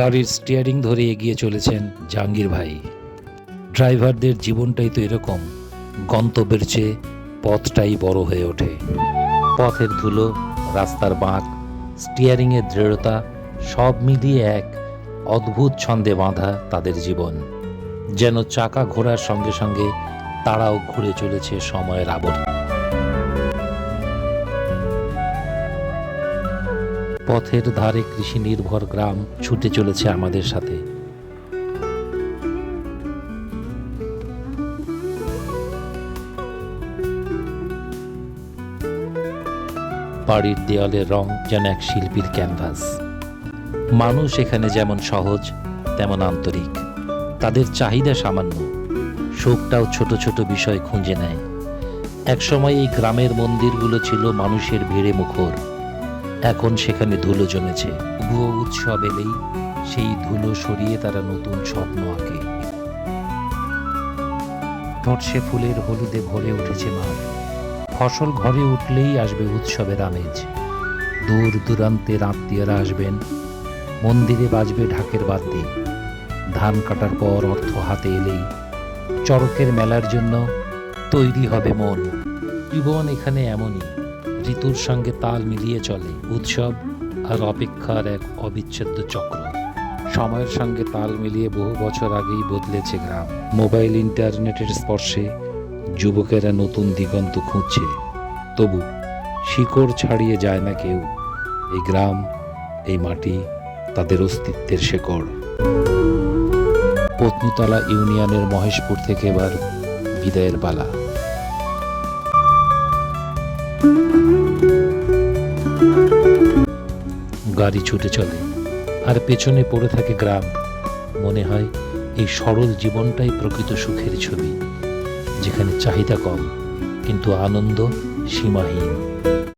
গাড়ির স্টিয়ারিং ধরে এগিয়ে চলেছেন জাহাঙ্গীর ভাই। ড্রাইভারদের জীবনটাই তো এরকম, গন্তব্যের চেয়ে পথটাই বড় হয়ে ওঠে। পথের ধুলো, রাস্তার বাঁক স্টিয়ারিংয়ের দৃঢ়তা, সব মিলিয়ে এক অদ্ভুত ছন্দে বাঁধা তাদের জীবন। যেন চাকা ঘোরার সঙ্গে সঙ্গে তারাও ঘুরে চলেছে সময়ের আবর্ত। পথের ধারে কৃষি নির্ভর গ্রাম ছুটে চলেছে আমাদের সাথে। বাড়ির দেওয়ালের রং যেন এক শিল্পীর ক্যানভাস। মানুষ এখানে যেমন সহজ, তেমন আন্তরিক। তাদের চাহিদা সামান্য। শোকটাও ছোট ছোট বিষয় খুঁজে নেয়। একসময় এই গ্রামের মন্দিরগুলো ছিল মানুষের ভিড়ে মুখর। এখন সেখানে ধুলো জমেছে। ভুয়ো উৎসব এলেই সেই ধুলো সরিয়ে তারা নতুন স্বপ্ন আঁকে। সর্ষে ফুলের হলুদে ভরে উঠেছে মাঠ। ফসল ঘরে উঠলেই আসবে উৎসবের আমেজ। দূর দূরান্তের আত্মীয়রা আসবেন, মন্দিরে বাজবে ঢাকের বাদ্যি ধান কাটার পর অর্থ হাতে এলেই চড়কের মেলার জন্য তৈরি হবে মন। জীবন এখানে এমনই। ঋতুর সঙ্গে তাল মিলিয়ে চলে উৎসব আর অপেক্ষার এক অবিচ্ছেদ্য চক্র। সময়ের সঙ্গে তাল মিলিয়ে বহু বছর আগেই বদলেছে গ্রাম। মোবাইল, ইন্টারনেটের স্পর্শে যুবকেরা নতুন দিগন্ত খুঁজছে। তবু শিকড় ছাড়িয়ে যায় না কেউ। এই গ্রাম, এই মাটি তাদের অস্তিত্বের শেকড়। পত্নীতলা ইউনিয়নের মহেশপুর থেকে এবার বিদায়ের পালা। গাড়ি ছুটে চলে। আর পেছনে পড়ে থাকে গ্রাম। মনে হয় এই সরল জীবনটাই প্রকৃত সুখের ছবি, যেখানে চাহিদা কম, কিন্তু আনন্দ সীমাহীন।